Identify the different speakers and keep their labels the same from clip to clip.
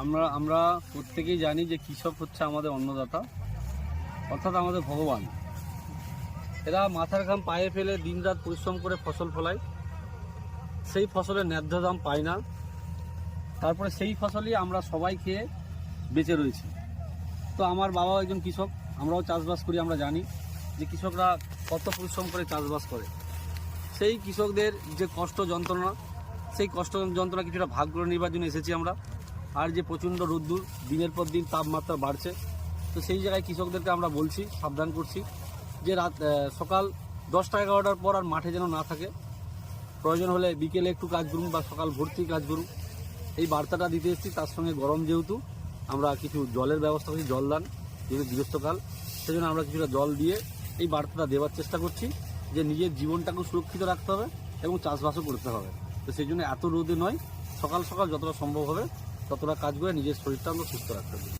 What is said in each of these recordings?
Speaker 1: আমরা আমরা প্রত্যেকেই জানি যে কৃষক হচ্ছে আমাদের অন্নদাতা, অর্থাৎ আমাদের ভগবান। এরা মাথার ঘাম পায়ে ফেলে দিনরাত পরিশ্রম করে ফসল ফলায়। সেই ফসলের ন্যায্য দাম পায় না। তারপরে সেই ফসলই আমরা সবাই খেয়ে বেঁচে রয়েছি। তো আমার বাবাও একজন কৃষক, আমরাও চাষবাস করি, আমরা জানি যে কৃষকরা কত পরিশ্রম করে চাষবাস করে। সেই কৃষকদের যে কষ্ট যন্ত্রণা, সেই কষ্ট যন্ত্রণা কিছুটা ভাগ করে নেবার জন্য এসেছি আমরা। আর যে প্রচণ্ড রোদ্দুর, দিনের পর দিন তাপমাত্রা বাড়ছে। তো সেই জায়গায় কৃষকদেরকে আমরা বলছি, সাবধান করছি যে রাত সকাল দশটা এগারোটার পর আর মাঠে যেন না থাকে। প্রয়োজন হলে বিকেলে একটু কাজ করুন বা সকাল ভর্তি কাজ করুন। এই বার্তাটা দিতে এসেছি, তার সঙ্গে গরম যেহেতু, আমরা কিছু জলের ব্যবস্থা করছি, জল দান, যেহেতু গৃহস্থকাল, সেজন্য আমরা কিছুটা জল দিয়ে এই বার্তাটা দেওয়ার চেষ্টা করছি যে নিজের জীবনটাকে সুরক্ষিত রাখতে হবে এবং চাষবাসও করতে হবে। তো সেই জন্য এত রোদে নয়, সকাল সকাল যতটা সম্ভব হবে ততটা কাজ করে নিজের শরীরটা আমরা সুস্থ রাখতে পারি।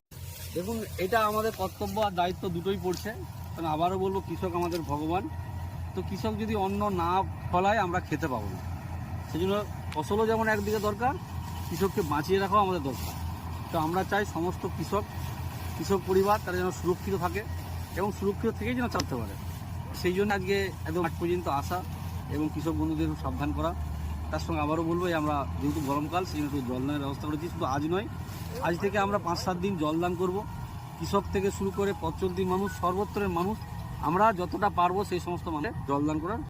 Speaker 1: দেখুন, এটা আমাদের কর্তব্য আর দায়িত্ব দুটোই পড়ছে। কারণ আবারও বলব, কৃষক আমাদের ভগবান। তো কৃষক যদি অন্ন না ফলায়, আমরা খেতে পাবো না। সেই জন্য ফসলও যেমন একদিকে দরকার, কৃষককে বাঁচিয়ে রাখাও আমাদের দরকার। তো আমরা চাই সমস্ত কৃষক কৃষক পরিবার তারা যেন সুরক্ষিত থাকে এবং সুরক্ষিত থেকেই যেন চালাতে পারে। সেই জন্য আজকে একদম আজ পর্যন্ত আসা এবং কৃষক বন্ধুদের সাবধান করা। তার সঙ্গে আবারও বলব আমরা যেহেতু গরমকাল সেই জন্য একটু জলদানের ব্যবস্থা করেছি। শুধু আজ নয়, আজ থেকে আমরা পাঁচ সাত দিন জলদান করব। কৃষক থেকে শুরু করে পথ চলতি মানুষ, সর্বত্রের মানুষ, আমরা যতটা পারব সেই সমস্ত মানুষ জলদান করার